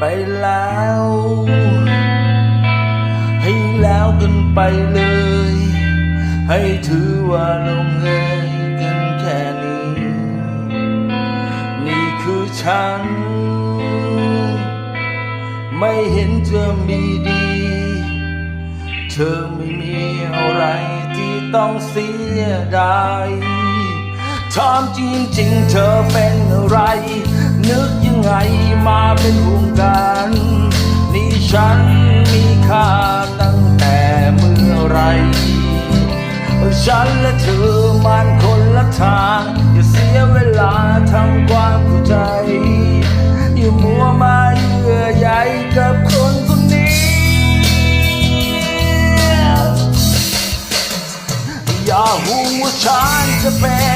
ไปแล้ว ให้แล้วกันไปเลย ให้ถือว่าลงเอยกันแค่นี้ นี่คือฉัน ไม่เห็นเจะมีดี เธอไม่มีอะไรที่ต้องเสียดายถามจริงๆเธอเป็นอะไร นึกยังไงมาเป็นห่วงกันนี่ฉันมีค่าตั้งแต่เมื่อไร ฉันและเธอมันคนละทางอย่าเสียเวลาทำความเข้าใจ อย่ามัวมาเยื่อใยกับคนคนนี้ อย่าห่วงว่าฉันจะเป็น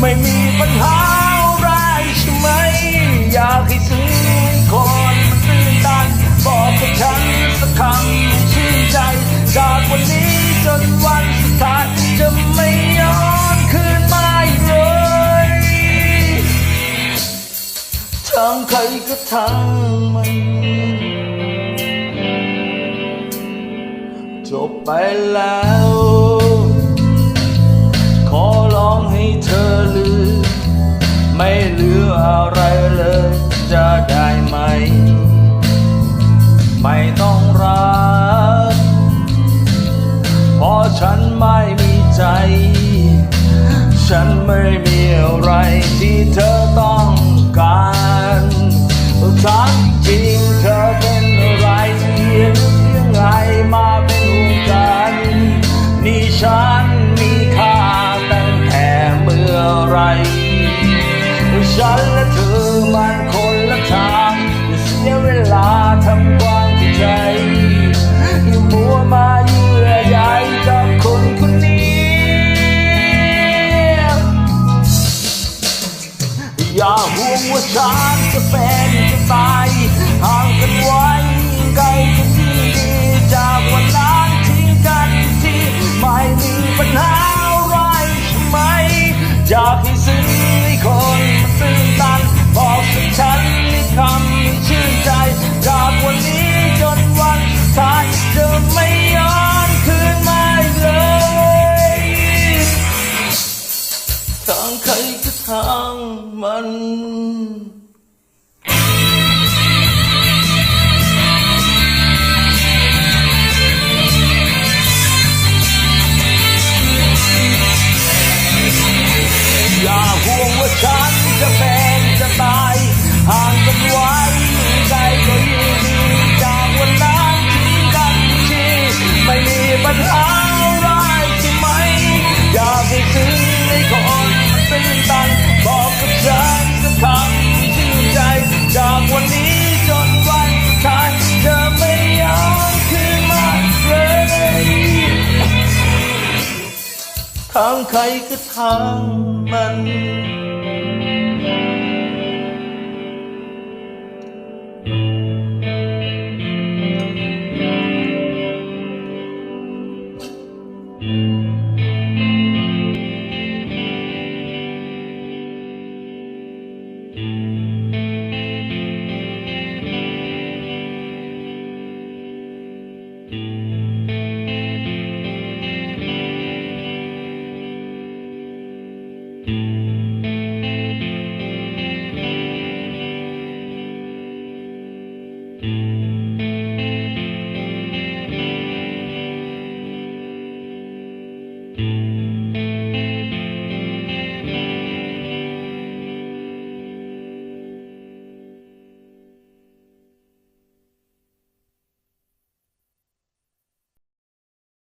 ไม่มีปัญหาอะไรใช่ไหม อยากให้ถึงคนมันตื่นตันบอกกับฉันสักคำชื่นใจ จากวันนี้จนวันสุดท้ายจะไม่ย้อนคืนมาอีกเลยทั้งใครก็ทั้งมัน จบไปแล้ว ไม่ต้องรัก เพราะฉันไม่มีใจ ฉันไม่มีอะไรที่เธอต้องการถามจริงเธอเป็นอะไรนึกยังไงมาเป็นห่วงกัน นี่ฉันมีค่าตั้งแต่เมื่อไร ฉันและเธอมั อ ทางใครก็ทางมัน Thank you